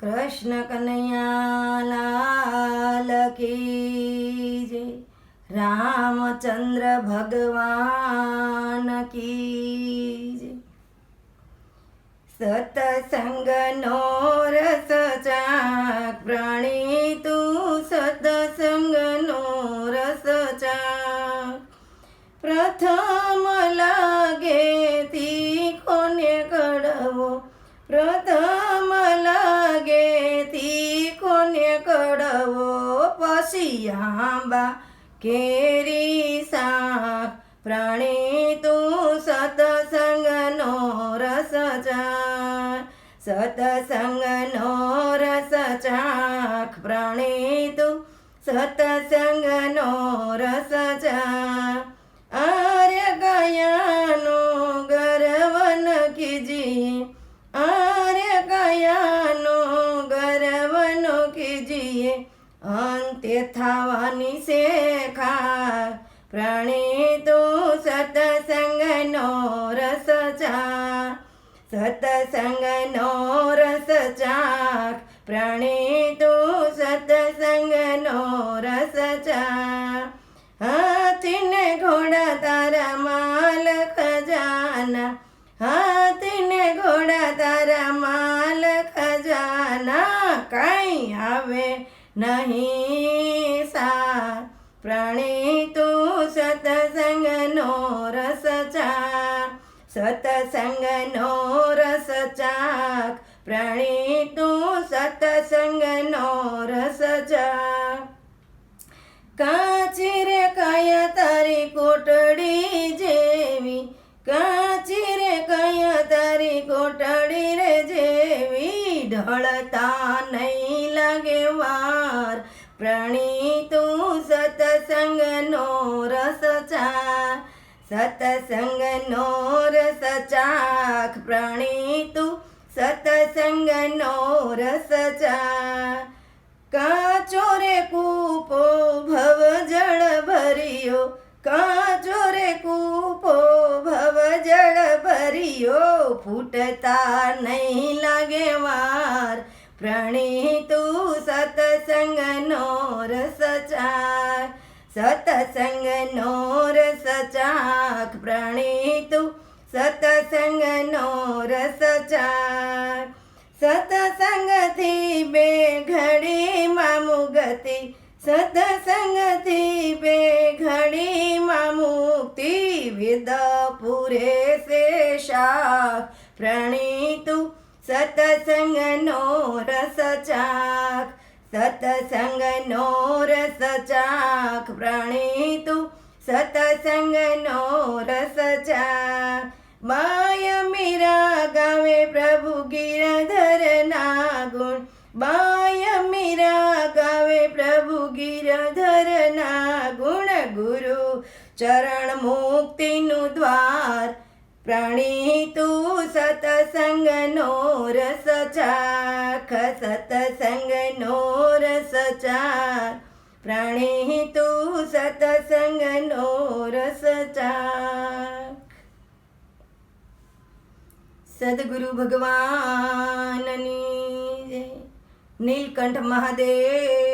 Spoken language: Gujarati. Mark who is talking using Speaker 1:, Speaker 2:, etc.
Speaker 1: કૃષ્ણ કનૈયા લાલ કી જય. રામચંદ્ર ભગવાન કી જય. સતસંગનો રસ ચાક પ્રાણી તું સતસંગનો રસ ચાક. પ્રથમ લાગે કડવો પછી આંબા કેરી શાક પ્રાણી તું સતસંગનો રસ ચાક સતસંગનો રસ ચાખ પ્રાણી તું સતસંગનો રસ કીજીએ અંતે થવાની શેખા. પ્રાણી તો સતસંગનો રસ ચા. સતસંગનો રસ ચાખ. પ્રાણી તો સતસંગનો કાંઈ આવે નહીં સાર. પ્રાણી તું સતસંગનો રસ ચા સતસંગનો રસ ચાક પ્રાણી તું સતસંગનો રસ ચાખ કાચી રે કયા તારી કોટડી જેવી ઢળતા નહીં લાગે વાર પ્રાણી તું સતસંગનો રસ ચા સતસંગનો રસ ચાખ પ્રાણી તું સતસંગનો રસ ચા કાચો રે કૂપો ભવ જળ ભર્યો કાચો રે કૂપો ભવ જળ ભર્યો ફૂટતા નહીં લાગે વાર પ્રાણી તું સતસંગનો રસ ચાખ સતસંગનો રસ ચાખ પ્રાણી તું સતસંગનો રસ ચાખ સતસંગથી બે ઘડીમાં મુગતિ સતસંગથી બે ઘડીમાં મુક્તિ વિદ પુરે શેષા પ્રાણી તું સતસંગનો રસ ચાખ સતસંગનો રસ ચાખ પ્રાણી તું સતસંગનો રસ ચાખ માય મીરા ગાવે પ્રભુ ગિરધર ના ગુણ. બાય મીરા ગાવે પ્રભુ ગિરધર ના ગુણ. ગુરુ ચરણ મુક્તિનું દ્વાર પ્રાણી તું સતસંગનો રસ ચાખ સતસંગનો રસ ચાખ પ્રાણી તું સતસંગનો રસ ચાખ સદગુરુ ભગવાનની નીલકંઠ મહાદેવ